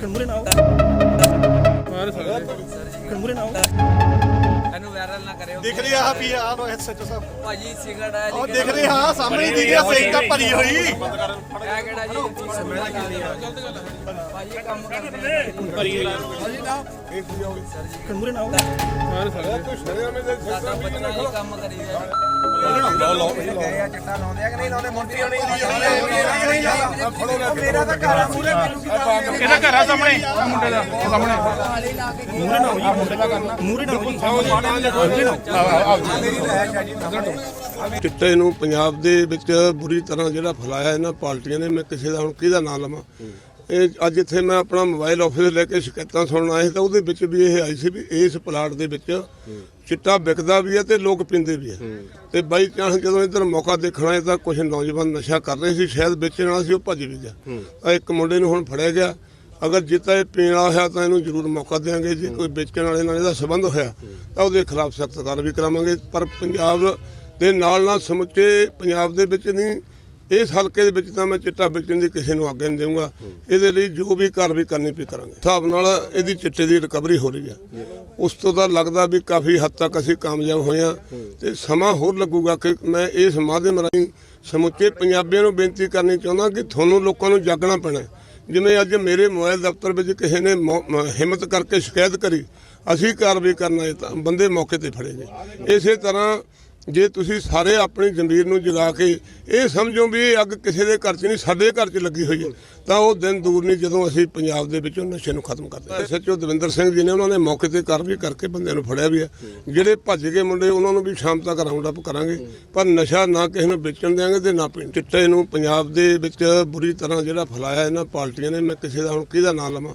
ਕਣਮੂਰੇ ਨਾ ਆਓ ਮਾਰ ਨਾ ਆਓ ਇਹਨੂੰ ਵਾਇਰਲ ਨਾ ਕਰਿਓ। ਦਿਖ ਰਹੀ ਆ ਵੀ ਆ ਲੋ ਐਸਐਚਓ ਸਾਹਿਬ। ਭਾਜੀ ਸਿਗਰਟ ਹੈ ਉਹ ਦਿਖ ਰਹੀ ਸਾਹਮਣੇ ਦਿਖ ਰਿਹਾ ਸੇਕ ਤਾਂ ਭਰੀ ਹੋਈ। ਇਹ ਕਿਹੜਾ ਜੀ? ਭਾਜੀ ਕੰਮ ਕਰਦੇ ਕਣਮੂਰੇ ਨਾ। ਆਓ। ਮਾਰ ਸਕਦੇ ਸਾਡਾ ਬੱਚਾ ਹੀ ਕੰਮ ਕਰੀ ਜਾਂਦਾ ਇਹਦਾ ਘਰ ਆ ਸਾਹਮਣੇ ਆਹ ਮੁੰਡੇ ਦਾ। ਸਾਹਮਣੇ। ਮੂਰੇ ਨਾ ਆਓ ਜੀ। ਮੁੰਡੇ ਦਾ ਕਰਨਾ ਮੂਰੇ ਨਾ ਆਓ ਜੀ। ਚਿੱਟੇ ਨੂੰ ਪੰਜਾਬ ਦੇ ਵਿੱਚ ਬੁਰੀ ਤਰ੍ਹਾਂ ਜਿਹੜਾ ਫੈਲਾਇਆ ਇਹਨਾਂ ਪਾਰਟੀਆਂ ਨੇ ਮੈਂ ਕਿਸੇ ਦਾ ਹੁਣ ਕਿਹਦਾ ਨਾਂ ਲਵਾਂ? ਇਹ ਅੱਜ ਇੱਥੇ ਮੈਂ ਆਪਣਾ ਮੋਬਾਈਲ ਆਫਿਸ ਲੈ ਕੇ ਸ਼ਿਕਾਇਤਾਂ ਸੁਣਨ ਆਇਆ ਸੀ ਤਾਂ ਉਹਦੇ ਵਿੱਚ ਵੀ ਇਹ ਆਈ ਸੀ ਵੀ ਇਸ ਪਲਾਟ ਦੇ ਵਿੱਚ ਚਿੱਟਾ ਵਿਕਦਾ ਵੀ ਹੈ ਤੇ ਲੋਕ ਪੀਂਦੇ ਵੀ ਹੈ। ਤੇ ਬਾਈ ਚਾਂਸ ਜਦੋਂ ਇੱਧਰ ਮੌਕਾ ਦੇਖਣਾ ਹੈ ਤਾਂ ਕੁਝ ਨੌਜਵਾਨ ਨਸ਼ਾ ਕਰ ਰਹੇ ਸੀ ਸ਼ਾਇਦ ਵੇਚਣ ਵਾਲਾ ਸੀ ਉਹ ਭੱਜ ਵੀ ਗਿਆ। ਤਾਂ ਇੱਕ ਮੁੰਡੇ ਨੂੰ ਹੁਣ ਫੜਿਆ ਗਿਆ। ਅਗਰ ਜਿੱਤਾ ਇਹ ਪੀਣ ਵਾਲਾ ਹੋਇਆ ਤਾਂ ਇਹਨੂੰ ਜ਼ਰੂਰ ਮੌਕਾ ਦੇਵਾਂਗੇ ਜੇ ਕੋਈ ਵੇਚਣ ਵਾਲੇ ਨਾਲ ਇਹਦਾ ਸੰਬੰਧ ਹੋਇਆ, ਤਾਂ ਉਹਦੇ ਖਿਲਾਫ ਸਖਤ ਕਾਰਵਾਈ ਕਰਾਵਾਂਗੇ। ਪਰ ਪੰਜਾਬ ਦੇ ਨਾਲ ਨਾਲ ਸਮੁੱਚੇ ਪੰਜਾਬ ਦੇ ਵਿੱਚ ਨਹੀਂ, ਇਸ ਹਲਕੇ ਦੇ ਵਿੱਚ ਤਾਂ ਮੈਂ ਚਿੱਟਾ ਵੇਚਣ ਦੀ ਕਿਸੇ ਨੂੰ ਆਗਿਆ ਨਹੀਂ ਦੇਵਾਂਗਾ ਇਹਦੇ ਲਈ ਜੋ ਵੀ ਕਾਰਵਾਈ ਕਰਨੀ ਪਈ ਕਰਾਂਗੇ। ਹਿਸਾਬ ਨਾਲ ਇਹਦੀ ਚਿੱਟੇ ਦੀ ਰਿਕਵਰੀ ਹੋ ਰਹੀ ਹੈ। ਉਸ ਤੋਂ ਤਾਂ ਲੱਗਦਾ ਵੀ ਕਾਫੀ ਹੱਦ ਤੱਕ ਅਸੀਂ ਕਾਮਯਾਬ ਹੋਏ ਹਾਂ ਤੇ ਸਮਾਂ ਹੋਰ ਲੱਗੂਗਾ ਕਿ ਮੈਂ ਇਸ ਮਾਧਿਅਮ ਰਾਹੀਂ ਸਮੁੱਚੇ ਪੰਜਾਬੀਆਂ ਨੂੰ ਬੇਨਤੀ ਕਰਨੀ ਚਾਹੁੰਦਾ ਕਿ ਤੁਹਾਨੂੰ ਲੋਕਾਂ ਨੂੰ ਜਾਗਣਾ ਪੈਣਾ ਜਿਵੇਂ ਅੱਜ ਮੇਰੇ ਮੋਬਾਈਲ ਦਫ਼ਤਰ ਵਿੱਚ ਕਿਸੇ ਨੇ ਹਿੰਮਤ ਕਰਕੇ ਸ਼ਿਕਾਇਤ ਕਰੀ, ਅਸੀਂ ਕਾਰਵਾਈ ਕਰਨਾ ਹੈ ਤਾਂ ਬੰਦੇ ਮੌਕੇ ਤੇ ਫੜੇ ਗਏ। ਇਸੇ ਤਰ੍ਹਾਂ ਜੇ ਤੁਸੀਂ ਸਾਰੇ ਆਪਣੀ ਜ਼ਮੀਰ ਨੂੰ ਜਗਾ ਕੇ ਇਹ ਸਮਝੋ ਵੀ ਇਹ ਅੱਗ ਕਿਸੇ ਦੇ ਘਰ 'ਚ ਨਹੀਂ, ਸਾਡੇ ਘਰ 'ਚ ਲੱਗੀ ਹੋਈ ਹੈ, ਤਾਂ ਉਹ ਦਿਨ ਦੂਰ ਨਹੀਂ ਜਦੋਂ ਅਸੀਂ ਪੰਜਾਬ ਦੇ ਵਿੱਚੋਂ ਨਸ਼ੇ ਨੂੰ ਖਤਮ ਕਰ ਕਰਦੇ ਐਸਐਚਓ ਦਵਿੰਦਰ ਸਿੰਘ ਜੀ ਨੇ ਉਹਨਾਂ ਨੇ ਮੌਕੇ ਤੇ ਕਾਰਵਾਈ ਕਰਕੇ ਬੰਦਿਆਂ ਨੂੰ ਫੜਿਆ ਵੀ ਹੈ। ਜਿਹੜੇ ਭੱਜ ਗਏ ਮੁੰਡੇ, ਉਹਨਾਂ ਨੂੰ ਵੀ ਸ਼ਾਮ ਤੱਕ ਰਾਉਂਡ ਅਪ ਕਰਾਂਗੇ। ਪਰ ਨਸ਼ਾ ਨਾ ਕਿਸੇ ਨੂੰ ਵੇਚਣ ਦਿਆਂਗੇ ਤੇ ਨਾ ਪੀਣ ਚਿੱਟੇ ਨੂੰ, ਪੰਜਾਬ ਦੇ ਵਿੱਚ ਬੁਰੀ ਤਰ੍ਹਾਂ ਜਿਹੜਾ ਫੈਲਾਇਆ ਇਹਨਾਂ ਪਾਰਟੀਆਂ ਨੇ, ਮੈਂ ਕਿਸੇ ਦਾ ਹੁਣ ਕਿਹਦਾ ਨਾਂ ਲਵਾਂ?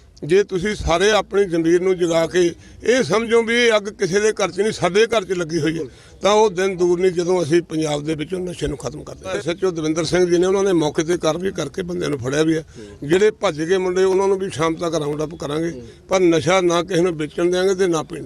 ਜੇ ਤੁਸੀਂ ਸਾਰੇ ਆਪਣੀ ਜ਼ਮੀਰ ਨੂੰ ਜਗਾ ਕੇ ਇਹ ਸਮਝੋ ਵੀ ਇਹ ਅੱਗ ਕਿਸੇ ਦੇ ਘਰ 'ਚ ਨਹੀਂ, ਸਾਡੇ ਘਰ 'ਚ ਲੱਗੀ ਹੋਈ ਹੈ, ਤਾਂ ਉਹ ਦਿਨ ਦੂਰ ਨਹੀਂ ਜਦੋਂ ਅਸੀਂ ਪੰਜਾਬ ਦੇ ਵਿੱਚੋਂ ਨਸ਼ੇ ਨੂੰ ਖਤਮ ਕਰਦੇ ਐਸਐਚਓ ਦਵਿੰਦਰ ਸਿੰਘ ਜੀ ਨੇ ਉਹਨਾਂ ਨੇ ਮੌਕੇ ਤੇ ਕਾਰਵਾਈ ਕਰਕੇ ਬੰਦਿਆਂ ਨੂੰ ਫੜਿਆ ਵੀ ਹੈ। ਜਿਹੜੇ ਭੱਜ ਗਏ ਮੁੰਡੇ, ਉਹਨਾਂ ਨੂੰ ਵੀ ਸ਼ਾਮ ਤੱਕ ਰਾਉਂਡ ਅਪ ਕਰਾਂਗੇ, ਪਰ ਨਸ਼ਾ ਨਾ ਕਿਸੇ ਨੂੰ ਵੇਚਣ ਦਿਆਂਗੇ ਤੇ ਨਾ ਪੀਣ